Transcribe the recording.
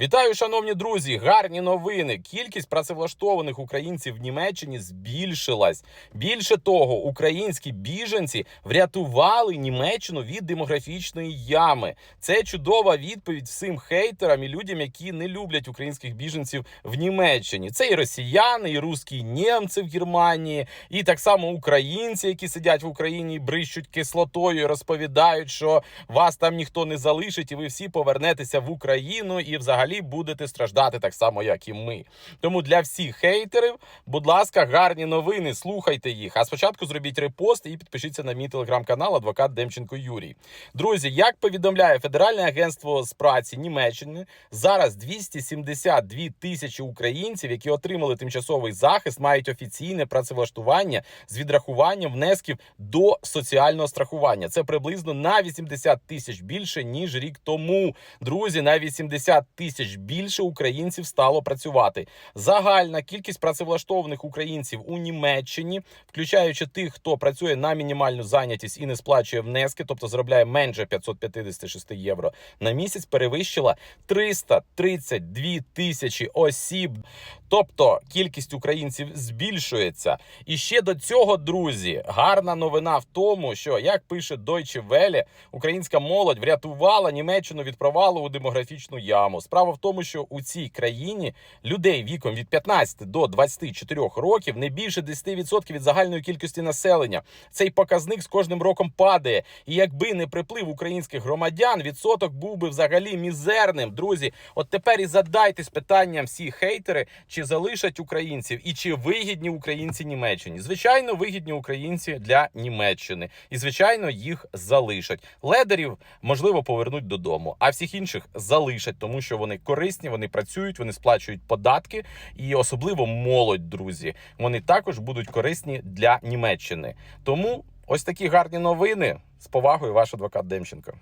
Вітаю, шановні друзі! Гарні новини. Кількість працевлаштованих українців в Німеччині збільшилась. Більше того, українські біженці врятували Німеччину від демографічної ями. Це чудова відповідь всім хейтерам і людям, які не люблять українських біженців в Німеччині. Це і росіяни, і русські німці в Германії, і так само українці, які сидять в Україні, і брищуть кислотою, і розповідають, що вас там ніхто не залишить, і ви всі повернетеся в Україну і взагалі будете страждати так само, як і ми. Тому для всіх хейтерів, будь ласка, гарні новини, слухайте їх. А спочатку зробіть репост і підпишіться на мій телеграм-канал Адвокат Демченко Юрій. Друзі, як повідомляє Федеральне агентство з праці Німеччини, зараз 272 тисячі українців, які отримали тимчасовий захист, мають офіційне працевлаштування з відрахуванням внесків до соціального страхування. Це приблизно на 80 тисяч більше ніж рік тому. Друзі, на 80 тисяч більше українців стало працювати. Загальна кількість працевлаштованих українців у Німеччині, включаючи тих, хто працює на мінімальну зайнятість і не сплачує внески, тобто заробляє менше 556 євро на місяць, перевищила 332 тисячі осіб. Тобто кількість українців збільшується. І ще до цього, друзі, гарна новина в тому, що як пише Deutsche Welle, українська молодь врятувала Німеччину від провалу у демографічну яму. Справа в тому, що у цій країні людей віком від 15 до 24 років не більше 10% від загальної кількості населення. Цей показник з кожним роком падає. І якби не приплив українських громадян, відсоток був би взагалі мізерним. Друзі, от тепер і задайтесь питанням всі хейтери, чи залишать українців і чи вигідні українці Німеччині. Звичайно, вигідні українці для Німеччини, і звичайно їх залишать. Ледерів можливо повернуть додому, а всіх інших залишать, тому що корисні, вони працюють, вони сплачують податки, і особливо молодь, друзі. Вони також будуть корисні для Німеччини. Тому ось такі гарні новини. З повагою, ваш адвокат Демченко.